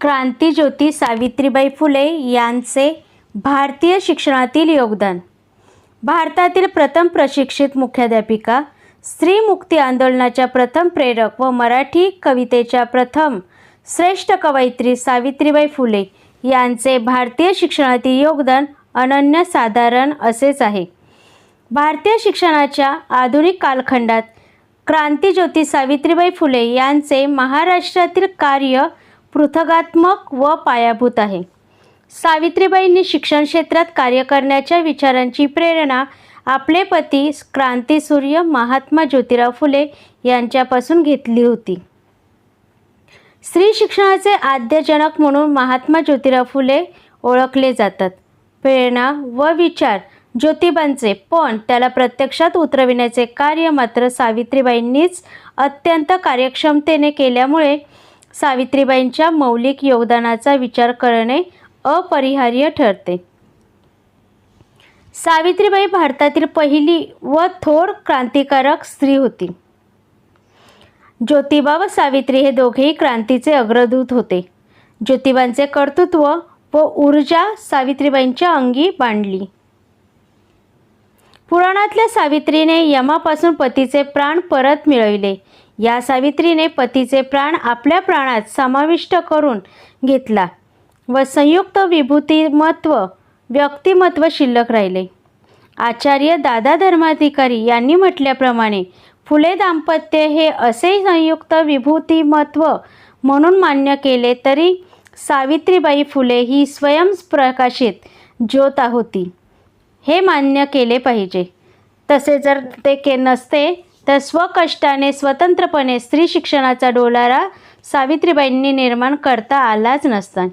क्रांतीज्योती सावित्रीबाई फुले यांचे भारतीय शिक्षणातील योगदान. भारतातील प्रथम प्रशिक्षित मुख्याध्यापिका स्त्री मुक्ती आंदोलनाच्या प्रथम प्रेरक व मराठी कवितेच्या प्रथम श्रेष्ठ कवयित्री सावित्रीबाई फुले यांचे भारतीय शिक्षणातील योगदान अनन्यसाधारण असेच आहे. भारतीय शिक्षणाच्या आधुनिक कालखंडात क्रांतीज्योती सावित्रीबाई फुले यांचे महाराष्ट्रातील कार्य पृथगात्मक व पायाभूत आहे. सावित्रीबाईंनी शिक्षण क्षेत्रात कार्य करण्याच्या विचारांची प्रेरणा आपले पती क्रांतीसूर्य महात्मा ज्योतिराव फुले यांच्यापासून घेतली होती. स्त्री शिक्षणाचे आद्यजनक म्हणून महात्मा ज्योतिराव फुले ओळखले जातात. प्रेरणा व विचार ज्योतिबांचे पण त्याला प्रत्यक्षात उतरविण्याचे कार्य मात्र सावित्रीबाईंनीच अत्यंत कार्यक्षमतेने केल्यामुळे सावित्रीबाईंच्या मौलिक योगदानाचा विचार करणे अपरिहार्य ठरते. सावित्रीबाई भारतातील पहिली व थोर क्रांतिकारक स्त्री होती. ज्योतिबा व सावित्री हे दोघेही क्रांतीचे अग्रदूत होते. ज्योतिबांचे कर्तृत्व व ऊर्जा सावित्रीबाईंच्या अंगी बांधली. पुराणातल्या सावित्रीने यमापासून पतीचे प्राण परत मिळविले. या सावित्रीने पतीचे प्राण आपल्या प्राणात समाविष्ट करून घेतला व संयुक्त विभूतिमत्व व्यक्तिमत्व शिल्लक राहिले. आचार्य दादा धर्माधिकारी यांनी म्हटल्याप्रमाणे फुले दाम्पत्य हे असे संयुक्त विभूतिमत्व म्हणून मान्य केले तरी सावित्रीबाई फुले ही स्वयंप्रकाशित ज्योत होती. हे मान्य केले पाहिजे. तसे जर ते के नसते तर स्वकष्टाने स्वतंत्रपणे स्त्री शिक्षणाचा डोलारा सावित्रीबाईंनी निर्माण करता आलाच नसता.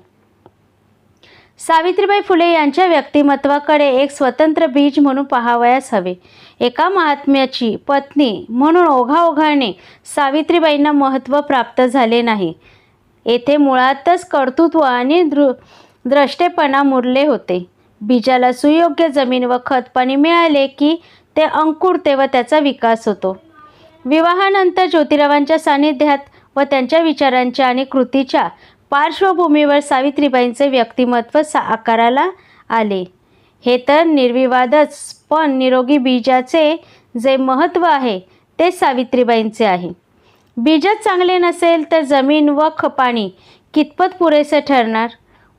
सावित्रीबाई फुले यांच्या व्यक्तिमत्वाकडे एक स्वतंत्र बीज म्हणून पाहावयास हवे. एका महात्म्याची पत्नी म्हणून ओघाओघाने सावित्रीबाईंना महत्त्व प्राप्त झाले नाही. येथे मुळातच कर्तृत्व आणि दृ द्रष्टेपणा मुरले होते. बीजाला सुयोग्य जमीन व खतपाणी मिळाले की ते अंकुरते व त्याचा विकास होतो. विवाहानंतर ज्योतिरावांच्या सान्निध्यात व त्यांच्या विचारांच्या आणि कृतीच्या पार्श्वभूमीवर सावित्रीबाईंचे व्यक्तिमत्व सा आकाराला आले. हे तर निर्विवादच पण निरोगी बीजाचे जे महत्त्व आहे ते सावित्रीबाईंचे आहे. बीजच चांगले नसेल तर जमीन व खपाणी कितपत पुरेसे ठरणार?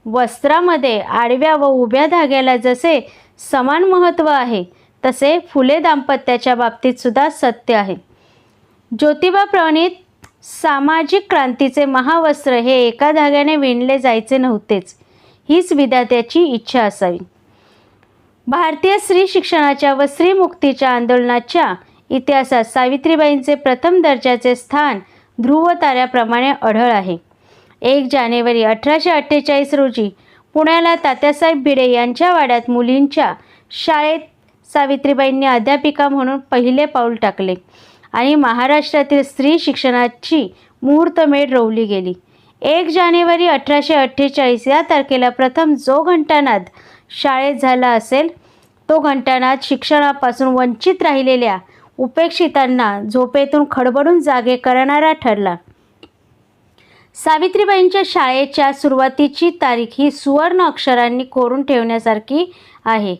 वस्त्रामध्ये आडव्या व उभ्या धाग्याला जसे समान महत्त्व आहे तसे फुले दाम्पत्याच्या बाबतीत सुद्धा सत्य आहे. ज्योतिबा प्रणित सामाजिक क्रांतीचे महावस्त्र हे एका धाग्याने विणले जायचे नव्हतेच. हीच विधात्याची इच्छा असावी. भारतीय स्त्री शिक्षणाच्या व स्त्रीमुक्तीच्या आंदोलनाच्या इतिहासात सावित्रीबाईंचे प्रथम दर्जाचे स्थान ध्रुव ताऱ्याप्रमाणे अढळ आहे. एक जानेवारी अठराशे अठ्ठेचाळीस रोजी पुण्याला तात्यासाहेब भिडे यांच्या वाड्यात मुलींच्या शाळेत सावित्रीबाईंनी अध्यापिका म्हणून पहिले पाऊल टाकले. आणि महाराष्ट्रातील स्त्री शिक्षणाची मुहूर्तमेढ रोवली गेली. एक जानेवारी अठराशे अठ्ठेचाळीस या तारखेला प्रथम जो घंटानाद शाळेत झाला असेल तो घंटानाद शिक्षणापासून वंचित राहिलेल्या उपेक्षितांना झोपेतून खडबडून जागे करणारा ठरला. सावित्रीबाईंच्या शाळेच्या सुरुवातीची तारीख ही सुवर्ण अक्षरांनी कोरून ठेवण्यासारखी आहे.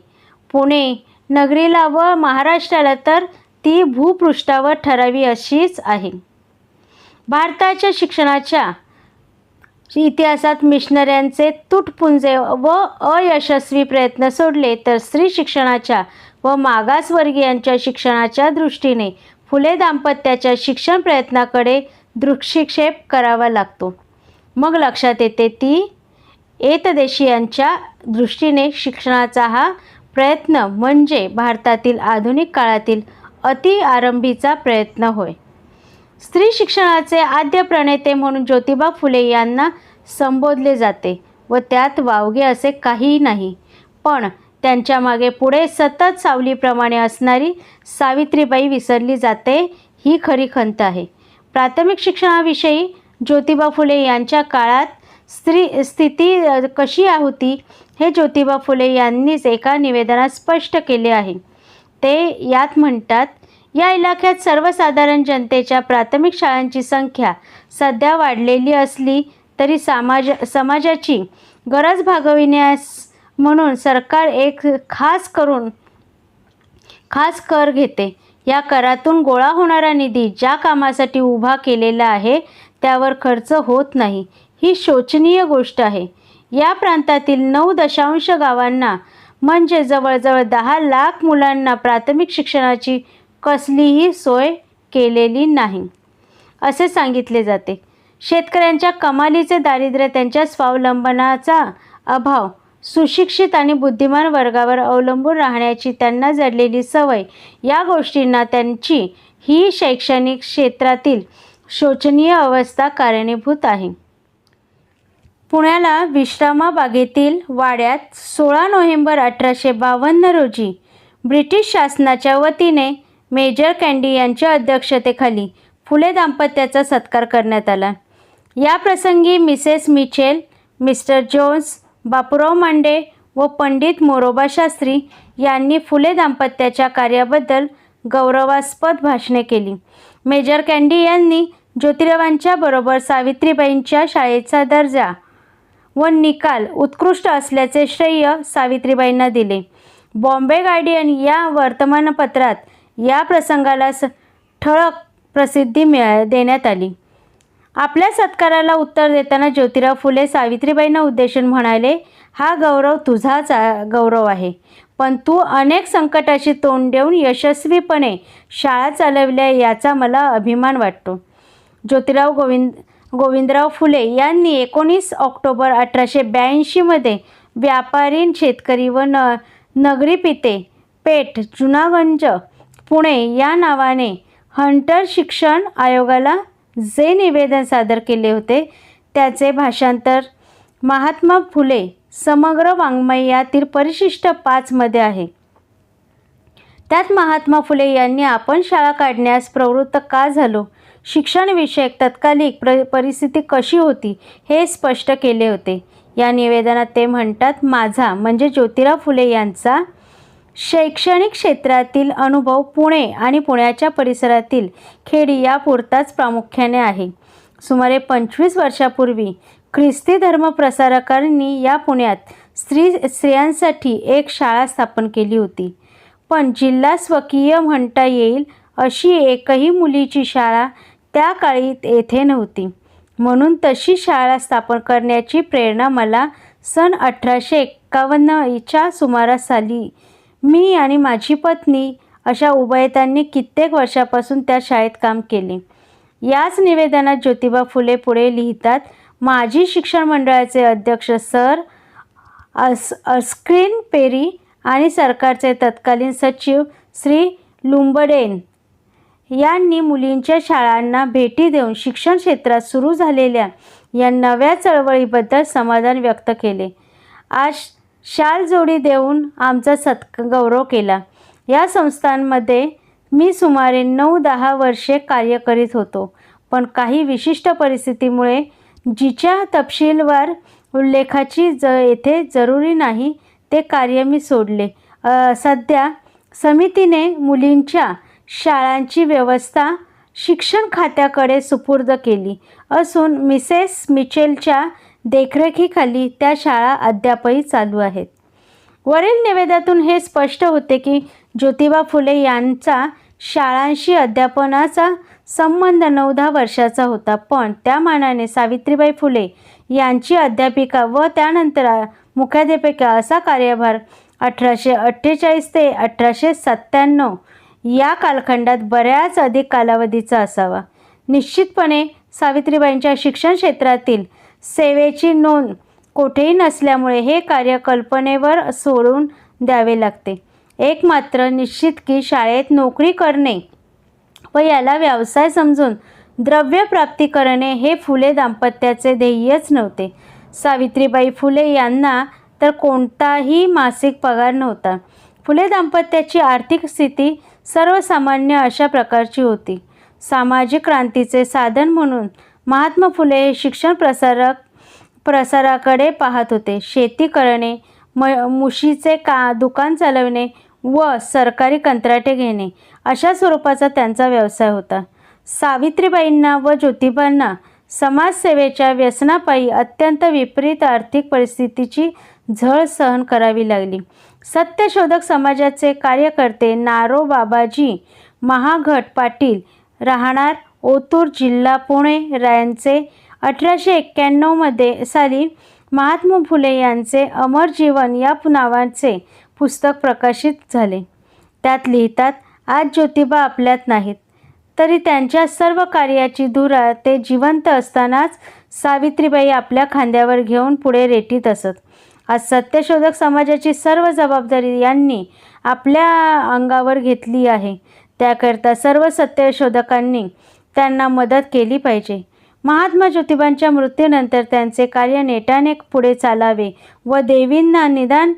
पुणे नगरीला व महाराष्ट्राला तर ती भूपृष्ठावर ठरावी अशीच आहे. भारताच्या शिक्षणाच्या इतिहासात मिशनऱ्यांचे तुटपुंजे व अयशस्वी प्रयत्न सोडले तर स्त्री शिक्षणाच्या व मागासवर्गीयांच्या शिक्षणाच्या दृष्टीने फुले दाम्पत्याच्या शिक्षण प्रयत्नाकडे दृक्षिक्षेप करावा लागतो. मग लक्षात येते ती एतदेशीयांच्या दृष्टीने शिक्षणाचा हा प्रयत्न म्हणजे भारतातील आधुनिक काळातील अति आरंभीचा प्रयत्न होय. स्त्री शिक्षणाचे आद्य प्रणेते म्हणून ज्योतिबा फुले यांना संबोधले जाते व त्यात वावगे असे काहीही नाही. पण त्यांच्या मागे पुढे सतत सावलीप्रमाणे असणारी सावित्रीबाई विसरली जाते ही खरी खंत आहे. प्राथमिक शिक्षणाविषयी ज्योतिबा फुले यांच्या काळात स्त्री स्थिती कशी होती हे ज्योतिबा फुले यांनीच एका निवेदनात स्पष्ट केले आहे. ते यात म्हणतात या इलाक्यात सर्वसाधारण जनतेच्या प्राथमिक शाळांची संख्या सध्या वाढलेली असली तरी समाज समाजाची गरज भागविण्यास म्हणून सरकार एक खास करून खास कर घेते. या करातून गोळा होणारा निधी ज्या कामासाठी उभा केलेला आहे त्यावर खर्च होत नाही. ही शोचनीय गोष्ट आहे. या प्रांतातील नऊ दशांश गावांना म्हणजे जवळजवळ दहा लाख मुलांना प्राथमिक शिक्षणाची कसलीही सोय केलेली नाही. असे सांगितले जाते. शेतकऱ्यांच्या कमालीचे दारिद्र्य त्यांच्या स्वावलंबनाचा अभाव सुशिक्षित आणि बुद्धिमान वर्गावर अवलंबून राहण्याची त्यांना जडलेली सवय या गोष्टींना त्यांची ही शैक्षणिक क्षेत्रातील शोचनीय अवस्था कारणीभूत आहे. पुण्याला विश्रामाबागेतील वाड्यात सोळा नोव्हेंबर अठराशे बावन्न रोजी ब्रिटिश शासनाच्या वतीने मेजर कँडी यांच्या अध्यक्षतेखाली फुले दाम्पत्याचा सत्कार करण्यात आला. या प्रसंगी Mrs Mitchell Mr Jones Bapurao Mande व पंडित मोरोबा शास्त्री यांनी फुले दाम्पत्याच्या कार्याबद्दल गौरवास्पद भाषणे केली. मेजर कँडी यांनी ज्योतिरावांच्या बरोबर सावित्रीबाईंच्या शाळेचा दर्जा व निकाल उत्कृष्ट असल्याचे श्रेय सावित्रीबाईंना दिले. बॉम्बे गार्डियन या वर्तमानपत्रात या प्रसंगाला स ठळक प्रसिद्धी मिळा देण्यात आली. आपल्या सत्काराला उत्तर देताना ज्योतिराव फुले सावित्रीबाईंना उद्देशून म्हणाले हा गौरव तुझाच गौरव आहे. पण तू अनेक संकटाशी तोंड देऊन यशस्वीपणे शाळा चालवल्या याचा मला अभिमान वाटतो. ज्योतिराव गोविंद गोविंदराव फुले यांनी एकोणीस ऑक्टोबर अठराशे ब्याऐंशीमध्ये व्यापारी शेतकरी व न नगरी पिते पेठ जुनागंज पुणे या नावाने हंटर शिक्षण आयोगाला जे निवेदन सादर केले होते त्याचे भाषांतर महात्मा फुले समग्र वाङ्मय यातील परिशिष्ट पाचमध्ये आहे. त्यात महात्मा फुले यांनी आपण शाळा काढण्यास प्रवृत्त का झालो शिक्षणविषयक तत्कालिक प्र परिस्थिती कशी होती हे स्पष्ट केले होते. या निवेदनात ते म्हणतात माझा म्हणजे ज्योतिराव फुले यांचा शैक्षणिक क्षेत्रातील अनुभव पुणे आणि पुण्याच्या परिसरातील खेडी यापुरताच प्रामुख्याने आहे. सुमारे पंचवीस वर्षापूर्वी ख्रिस्ती धर्मप्रसारकांनी या पुण्यात स्त्री स्त्रियांसाठी एक शाळा स्थापन केली होती. पण जिल्हा स्वकीय म्हणता येईल अशी एकही मुलीची शाळा त्या काळी येथे नव्हती. म्हणून तशी शाळा स्थापन करण्याची प्रेरणा मला सन अठराशे एक्कावन्नच्या सुमारास आली. मी आणि माझी पत्नी अशा उभयतांनी कित्येक वर्षापासून त्या शाळेत काम केले. याच निवेदनात ज्योतिबा फुले पुढे लिहितात माजी शिक्षण मंडळाचे अध्यक्ष सर अस अस्क्रीन पेरी आणि सरकारचे तत्कालीन सचिव श्री लुंबडेन यांनी मुलींच्या शाळांना भेटी देऊन शिक्षण क्षेत्रात सुरू झालेल्या या नव्या चळवळीबद्दल समाधान व्यक्त केले. आज शाल जोडी देऊन आमचा सत्क गौरव केला. या संस्थांमध्ये मी सुमारे नऊ दहा वर्षे कार्य करीत होतो. पण काही विशिष्ट परिस्थितीमुळे जिच्या तपशीलवार उल्लेखाची ज येथे जरुरी नाही ते कार्य मी सोडले. सध्या समितीने मुलींच्या शाळांची व्यवस्था शिक्षण खात्याकडे सुपूर्द केली असून मिसेस मिचेलच्या देखरेखीखाली त्या शाळा अद्यापही चालू आहेत. वरील निवेदनातून हे स्पष्ट होते की ज्योतिबा फुले यांचा शाळांशी अध्यापनाचा संबंध नऊ दहा वर्षाचा होता पण त्या मानाने सावित्रीबाई फुले यांची अध्यापिका व त्यानंतर मुख्याध्यापिका असा कार्यभार अठराशे अठ्ठेचाळीस ते अठराशे सत्त्याण्णव या कालखंडात बऱ्याच अधिक कालावधीचा असावा. निश्चितपणे सावित्रीबाईंच्या शिक्षण क्षेत्रातील सेवेची नोंद कोठेही नसल्यामुळे हे कार्य कल्पनेवर सोडून द्यावे लागते. एक मात्र निश्चित की शाळेत नोकरी करणे व याला व्यवसाय समजून द्रव्य प्राप्ती करणे हे फुले दाम्पत्याचे ध्येयच नव्हते. सावित्रीबाई फुले यांना तर कोणताही मासिक पगार नव्हता. फुले दाम्पत्याची आर्थिक स्थिती सर्वसामान्य अशा प्रकारची होती. सामाजिक क्रांतीचे साधन म्हणून महात्मा फुले हे शिक्षण प्रसारक प्रसाराकडे पाहत होते. शेती करणे म मुशीचे का दुकान चालवणे व सरकारी कंत्राटे घेणे अशा स्वरूपाचा त्यांचा व्यवसाय होता. सावित्रीबाईंना व ज्योतिबांना समाजसेवेच्या व्यसनापायी अत्यंत विपरीत आर्थिक परिस्थितीची झळ सहन करावी लागली. सत्यशोधक समाजाचे कार्यकर्ते नारो बाबाजी महाघट पाटील राहणार ओतूर जिल्हा पुणे यांचे अठराशे एक्क्याण्णवमध्ये साली महात्मा फुले यांचे अमर जीवन या नावाचे पुस्तक प्रकाशित झाले. त्यात लिहितात आज ज्योतिबा आपल्यात नाहीत. तरी त्यांच्या सर्व कार्याची धुरा ते जिवंत असतानाच सावित्रीबाई आपल्या खांद्यावर घेऊन पुढे रेटीत असत. आज सत्यशोधक समाजाची सर्व जबाबदारी यांनी आपल्या अंगावर घेतली आहे. त्याकरता सर्व सत्यशोधकांनी त्यांना मदत केली पाहिजे. महात्मा ज्योतिबांच्या मृत्यूनंतर त्यांचे कार्य नेटाने पुढे चालावे व देवींना निदान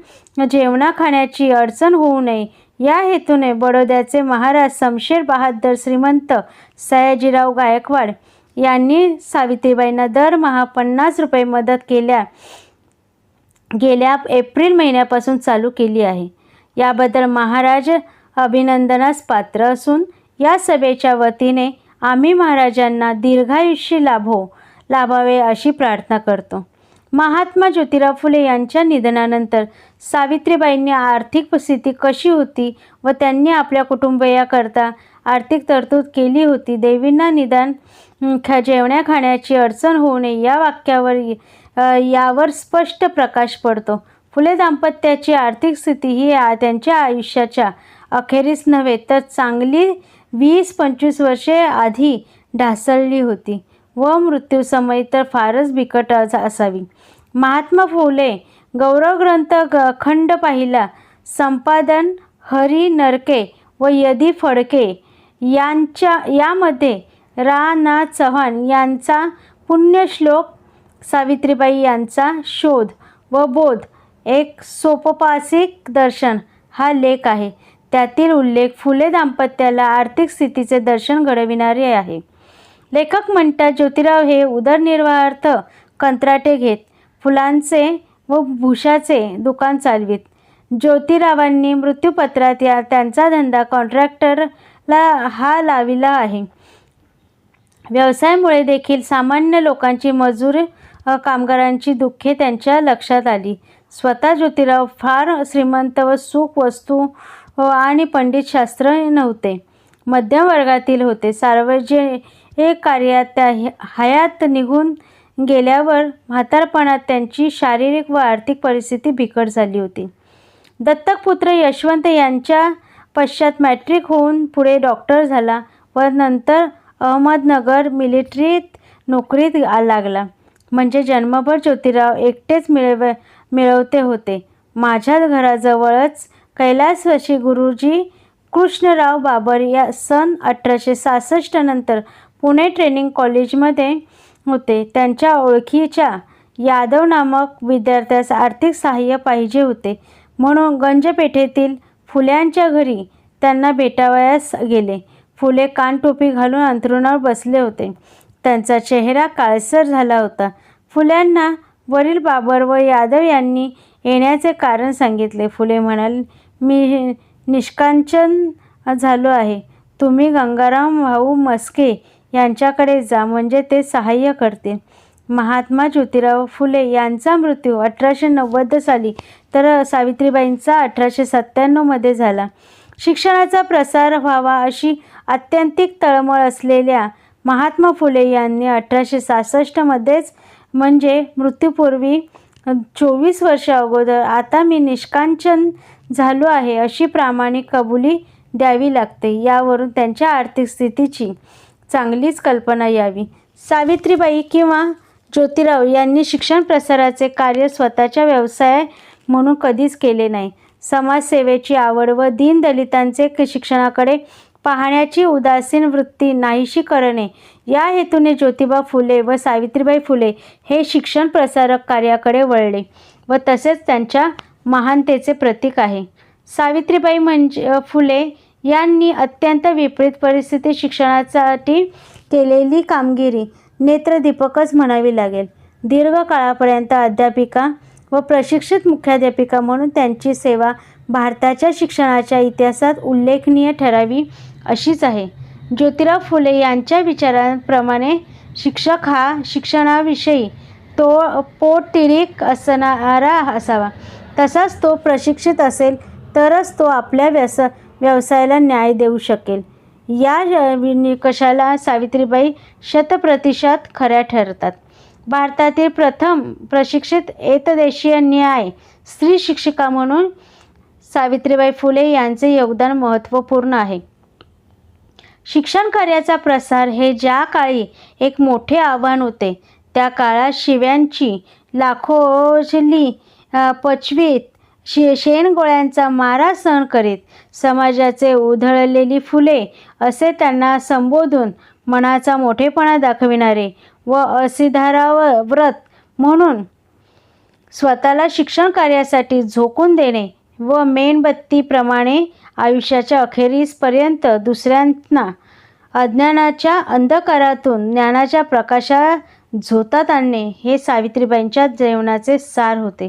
जेवणा खाण्याची अडचण होऊ नये. या हेतूने बडोद्याचे महाराज समशेर बहादर श्रीमंत सयाजीराव गायकवाड यांनी सावित्रीबाईंना दरमहा पन्नास रुपये मदत केल्या गेल्या एप्रिल महिन्यापासून चालू केली आहे. याबद्दल महाराज अभिनंदनास पात्र असून या सभेच्या वतीने आम्ही महाराजांना दीर्घायुष्य लाभो लाभावे अशी प्रार्थना करतो. महात्मा ज्योतिराव फुले यांच्या निधनानंतर सावित्रीबाईंनी आर्थिक स्थिती कशी होती व त्यांनी आपल्या कुटुंबियाकरता आर्थिक तरतूद केली होती देवींना निदान ख्या खा जेवण्या खाण्याची अडचण होऊ नये या वाक्यावर यावर स्पष्ट प्रकाश पडतो. फुले दाम्पत्याची आर्थिक स्थिती ही त्यांच्या आयुष्याच्या अखेरीस नव्हे तर चांगली वीस पंचवीस वर्षे आधी ढासळली होती व मृत्यूसमयी तर फारच बिकट असावी. महात्मा फुले गौरवग्रंथ ग खंड पाहिला. संपादन हरी नरके व यदी फडके यांच्या यामध्ये रा ना चव्हाण यांचा पुण्यश्लोक सावित्रीबाई यांचा शोध व बोध एक सोपपासिक दर्शन हा लेख आहे. त्यातील उल्लेख फुले दाम्पत्याला आर्थिक स्थितीचे दर्शन घडविणारे आहे. लेखक म्हणतात ज्योतिराव हे उदरनिर्वाहार्थ कंत्राटे घेत फुलांचे व भूषाचे दुकान चालवीत. ज्योतिरावांनी मृत्यूपत्रात या त्यांचा धंदा कॉन्ट्रॅक्टरला हा लाविला आहे. व्यवसायामुळे देखील सामान्य लोकांची मजूर कामगारांची दुःखे त्यांच्या लक्षात आली. स्वतः ज्योतिराव फार श्रीमंत व सुख वस्तू हो आणि पंडित शास्त्र नव्हते. मध्यम वर्गातील होते. सार्वजनिक कार्यात त्या हयात निघून गेल्यावर म्हातारपणात त्यांची शारीरिक व आर्थिक परिस्थिती बिकट झाली होती. दत्तकपुत्र यशवंत यांच्या पश्चात मॅट्रिक होऊन पुढे डॉक्टर झाला व नंतर अहमदनगर मिलिटरीत नोकरीत लागला. म्हणजे जन्मभर ज्योतिराव एकटेच मिळव मिळवते होते. माझ्या घराजवळच कैलासवासी गुरुजी कृष्णराव बाबर या सन अठराशे सहासष्ट नंतर पुणे ट्रेनिंग कॉलेजमध्ये होते. त्यांच्या ओळखीच्या यादव नामक विद्यार्थ्यास आर्थिक सहाय्य पाहिजे होते. म्हणून गंजपेठेतील फुल्यांच्या घरी त्यांना भेटावयास गेले. फुले कानटोपी घालून अंथरुणावर बसले होते. त्यांचा चेहरा काळसर झाला होता. फुल्यांना वरील बाबर व यादव यांनी येण्याचे कारण सांगितले. फुले म्हणाले मी निष्कांचन झालो आहे. तुम्ही गंगाराम भाऊ मस्के यांच्याकडे जा म्हणजे ते सहाय्य करतील. महात्मा ज्योतिराव फुले यांचा मृत्यू अठराशे नव्वद साली तर सावित्रीबाईंचा अठराशे सत्त्याण्णवमध्ये झाला. शिक्षणाचा प्रसार व्हावा अशी आत्यंतिक तळमळ असलेल्या महात्मा फुले यांनी अठराशे सहासष्टमध्येच म्हणजे मृत्यूपूर्वी चोवीस वर्ष अगोदर आता मी निष्कांचन झालो आहे अशी प्रामाणिक कबुली द्यावी लागते. यावरून त्यांच्या आर्थिक स्थितीची चांगलीच कल्पना यावी. सावित्रीबाई किंवा ज्योतिराव यांनी शिक्षण प्रसाराचे कार्य स्वतःच्या व्यवसाय म्हणून कधीच केले नाही. समाजसेवेची आवड व दीनदलितांचे शिक्षणाकडे पाहण्याची उदासीन वृत्ती नाहीशी करणे या हेतूने ज्योतिबा फुले व सावित्रीबाई फुले हे शिक्षण प्रसारक कार्याकडे वळले व तसेच त्यांच्या महानतेचे प्रतीक आहे. सावित्रीबाई म्हणजे फुले यांनी अत्यंत विपरीत परिस्थितीत शिक्षणासाठी केलेली कामगिरी नेत्रदीपकच म्हणावी लागेल. दीर्घकाळापर्यंत अध्यापिका व प्रशिक्षित मुख्याध्यापिका म्हणून त्यांची सेवा भारताच्या शिक्षणाच्या इतिहासात उल्लेखनीय ठरावी अशीच आहे. ज्योतिराव फुले यांच्या विचारांप्रमाणे शिक्षक हा शिक्षणाविषयी तो पोटतिरिक असणारा असावा. तसाच तो प्रशिक्षित असेल तरच तो आपल्या व्यस व्यवसायाला न्याय देऊ शकेल. या निकषाला सावित्रीबाई शतप्रतिशत खऱ्या ठरतात. भारतातील प्रथम प्रशिक्षित एकदेशीय न्याय स्त्री शिक्षिका म्हणून सावित्रीबाई फुले यांचे योगदान महत्त्वपूर्ण आहे. शिक्षण कार्याचा प्रसार हे ज्या काळी एक मोठे आव्हान होते त्या काळात शिव्यांची लाखोजली पचवीत. शे शेणगोळ्यांचा मारा सहन करीत. समाजाचे उधळलेली फुले असे त्यांना संबोधून मनाचा मोठेपणा दाखविणारे व असिधाराव व्रत म्हणून स्वतःला शिक्षण कार्यासाठी झोकून देणे व मेणबत्तीप्रमाणे आयुष्याच्या अखेरीसपर्यंत दुसऱ्यांना अज्ञानाच्या अंधकारातून ज्ञानाच्या प्रकाशात झोतात आणणे हे सावित्रीबाईंच्या जीवनाचे सार होते.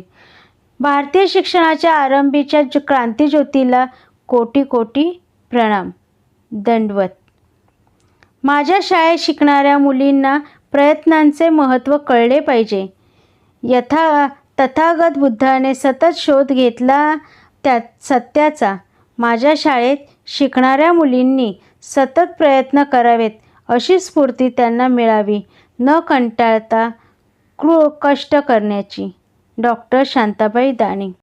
भारतीय शिक्षणाच्या आरंभीच्या ज- क्रांतीज्योतीला कोटी कोटी प्रणाम. दंडवत. माझ्या शाळेत शिकणाऱ्या मुलींना प्रयत्नांचे महत्त्व कळले पाहिजे. यथा तथागत बुद्धाने सतत शोध घेतला त्या सत्याचा. माझ्या शाळेत शिकणाऱ्या मुलींनी सतत प्रयत्न करावेत अशी स्फूर्ती त्यांना मिळावी न कंटाळता क्रू कष्ट करण्याची. डॉक्टर शांताबाई दाणी.